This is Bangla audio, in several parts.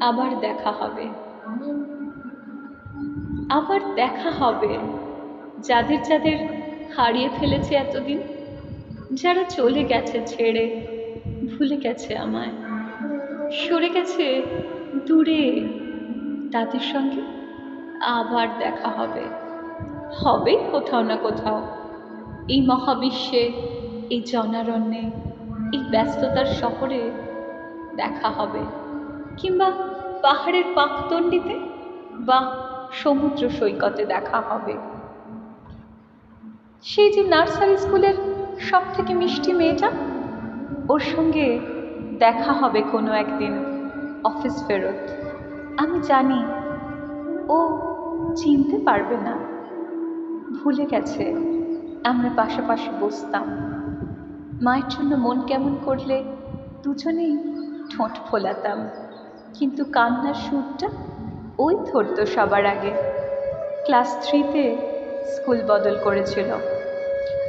আবার দেখা হবে। আবার দেখা হবে। যাদের যাদের হারিয়ে ফেলেছে এতদিন, যারা চলে গেছে ছেড়ে, ভুলে গেছে আমায়, সরে গেছে দূরে, তাদের সঙ্গে আবার দেখা হবে। হবে কোথাও না কোথাও। এই মহাবিশ্বে, এই জনারণ্যে, এই ব্যস্ততার শহরে দেখা হবে। কিংবা পাহাড়ের পাকদণ্ডিতে বা সমুদ্র সৈকতে দেখা হবে। সেই যে নার্সারি স্কুলের সব থেকে মিষ্টি মেয়েটা, ওর সঙ্গে দেখা হবে কোনো একদিন অফিস ফেরত। আমি জানি, ও চিনতে পারবে না। ভুলে গেছে, আমরা পাশাপাশি বসতাম। মায়ের জন্য মন কেমন করলে দুজনেই ঠোঁট ফোলাতাম। কিন্তু কান্নার সুরটা ওই ধরতো সবার আগে। ক্লাস থ্রিতে স্কুল বদল করেছিল।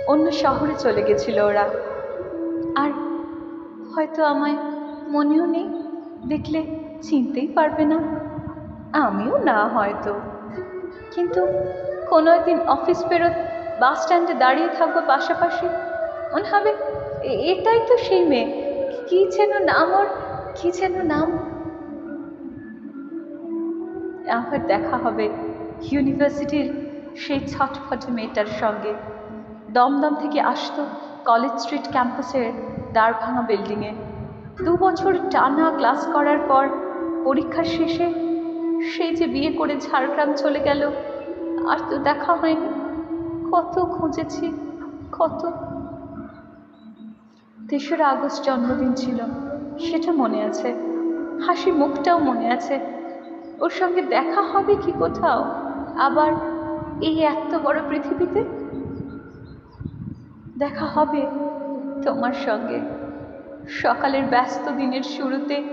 অন্য শহরে চলে গেছিল ওরা। আর হয়তো আমায় মনেও নেই, দেখলে চিনতেই পারবে না। আমিও না হয়তো। কিন্তু কোনো একদিন অফিস ফেরত বাস স্ট্যান্ডে দাঁড়িয়ে থাকব পাশাপাশি, মনে হবে এটাই তো সেই মেয়ে। কী যেন নাম ওর, কী যেন নাম আবার দেখা হবে ইউনিভার্সিটির সেই ছটফটে মেয়েটার সঙ্গে। দমদম থেকে আসতো কলেজ স্ট্রিট ক্যাম্পাসের দাঁড় ভাঙা বিল্ডিংয়ে। দু বছর টানা ক্লাস করার পর পরীক্ষার শেষে সেই যে বিয়ে করে ঝাড়গ্রাম চলে গেল, আর তো দেখা হয়নি। কত খুঁজেছি, কত। তেসরা আগস্ট জন্মদিন ছিল, সেটা মনে আছে। হাসি মুখটাও মনে আছে। ওর সঙ্গে দেখা হবে কি কোথাও? আবার এই এত বড় পৃথিবীতে? দেখা হবে তোমার সঙ্গে। সকালের ব্যস্ত দিনের শুরুতে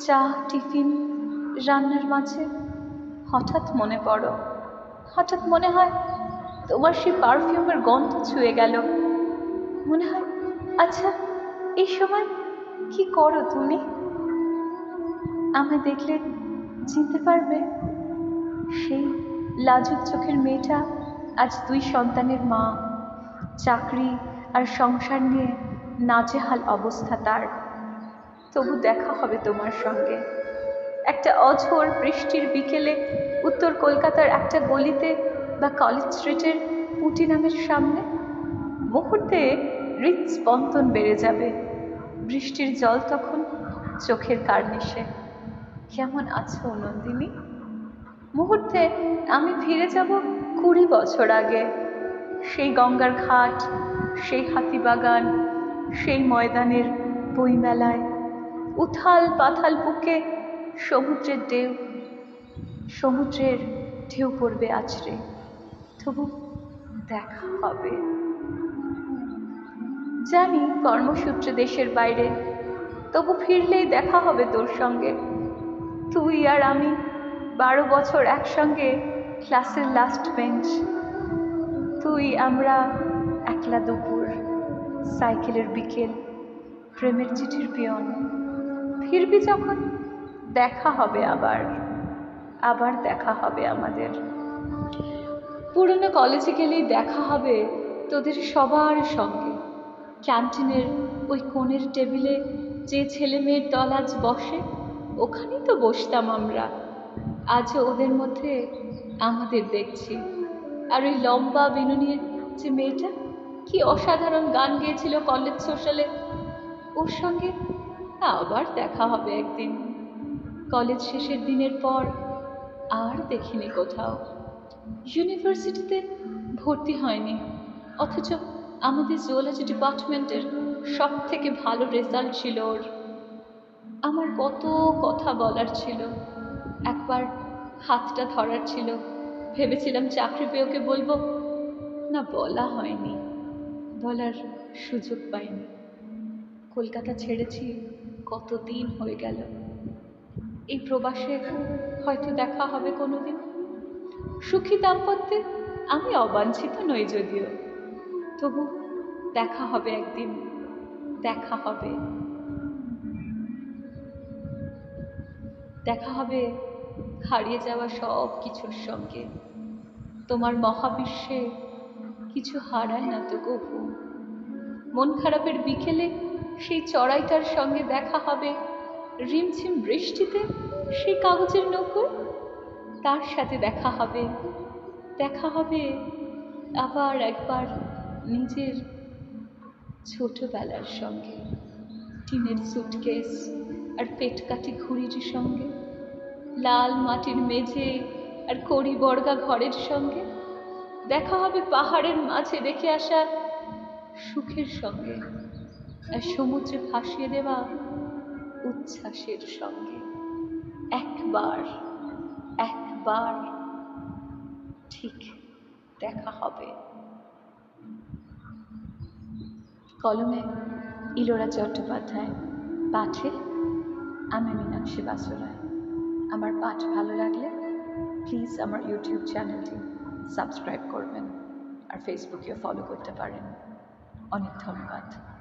চা, টিফিন, রান্নার মাঝে হঠাৎ মনে পড়ো। হঠাৎ মনে হয় তোমার সেই পারফিউমের গন্ধ ছুঁয়ে গেল। মনে হয় আচ্ছা এই সময় কি করো তুমি? আমায় দেখলে চিনতে পারবে? সেই লাজুক চোখের মেয়েটা আজ দুই সন্তানের মা। চাকরি আর সংসার নিয়ে নাজেহাল অবস্থা তার। তবু দেখা হবে তোমার সঙ্গে। একটা অঝোর বৃষ্টির বিকেলে উত্তর কলকাতার একটা গলিতে বা কলেজ স্ট্রিটের পুটি নামের সামনে মুহূর্তে হৃদস্পন্দন বেড়ে যাবে। বৃষ্টির জল তখন চোখের কার্নিশে। কেমন আছো নন্দিনী? মুহূর্তে আমি ফিরে যাব কুড়ি বছর আগে। সেই গঙ্গার ঘাট, সেই হাতিবাগান সেই ময়দানের বইমেলায়, উথাল পাথাল বুকে সমুদ্রের ঢেউ সমুদ্রের ঢেউ পড়বে আছড়ে তবু দেখা হবে। জানি কর্মসূত্রে দেশের বাইরে, তবু ফিরলেই দেখা হবে তোর সঙ্গে। তুই আর আমি বারো বছর একসঙ্গে ক্লাসের লাস্ট বেঞ্চ তুই, আমরা একলা দুপুর, সাইকেলের বিকেল, প্রেমের চিঠির পিয়ন। ফিরবি যখন, দেখা হবে আবার। আবার দেখা হবে আমাদের। পুরনো কলেজে গেলেই দেখা হবে তোদের সবার সঙ্গে। ক্যান্টিনের ওই কোণের টেবিলে যে ছেলে মেয়ের দল আজ বসে ওখানেই তো বসতাম আমরা। আজও ওদের মধ্যে আমাদের দেখছি। আর ওই লম্বা বিনুনির যে মেয়েটা, কি অসাধারণ গান গেয়েছিল কলেজ সোশ্যালে। ওর সঙ্গে আবার দেখা হবে একদিন। কলেজ শেষের দিনের পর আর দেখিনি কোথাও। ইউনিভার্সিটিতে ভর্তি হয়নি। অথচ আমাদের জুওলজি ডিপার্টমেন্টের সব থেকে ভালো রেজাল্ট ছিল ওর। আমার কত কথা বলার ছিল। একবার হাতটা ধরার ছিল। ভেবেছিলাম চাকরি পেয়ে ওকে বলব। না, বলা হয়নি। বলার সুযোগ পাইনি। কলকাতা ছেড়েছি, কতদিন হয়ে গেল। এই প্রবাসে হয়তো দেখা হবে কোনোদিন। সুখী দাম্পত্যে আমি অবাঞ্ছিত নই যদিও। তবু দেখা হবে একদিন, দেখা হবে। দেখা হবে। হারিয়ে যাওয়া সব কিছুর সঙ্গে। তোমার মহাবিশ্বে কিছু হারায় না তো কবু মন খারাপের বিকেলে সেই চড়াইটার সঙ্গে দেখা হবে। রিমঝিম বৃষ্টিতে সেই কাগজের নৌকোয় তার সাথে দেখা হবে। দেখা হবে আবার একবার নিজের ছোটবেলার সঙ্গে। টিনের সুটকেস আর পেটকাঠি ঘুড়ির সঙ্গে। লাল মাটির মেঝে আর কড়ি বর্গা ঘরের সঙ্গে দেখা হবে পাহাড়ের মাঝে রেখে আসা সুখের সঙ্গে আর সমুদ্রে ভাসিয়ে দেওয়া উচ্ছ্বাসের সঙ্গে। একবার একবার ঠিক দেখা হবে। কলমে ইলোরা চট্টোপাধ্যায়, পাঠে আমি মীনাক্ষী বাসুরায়। আমার পাঠ ভালো লাগলে প্লিজ আমার ইউটিউব চ্যানেলটি সাবস্ক্রাইব করবেন আর ফেসবুকেও ফলো করতে পারেন। অনেক ধন্যবাদ।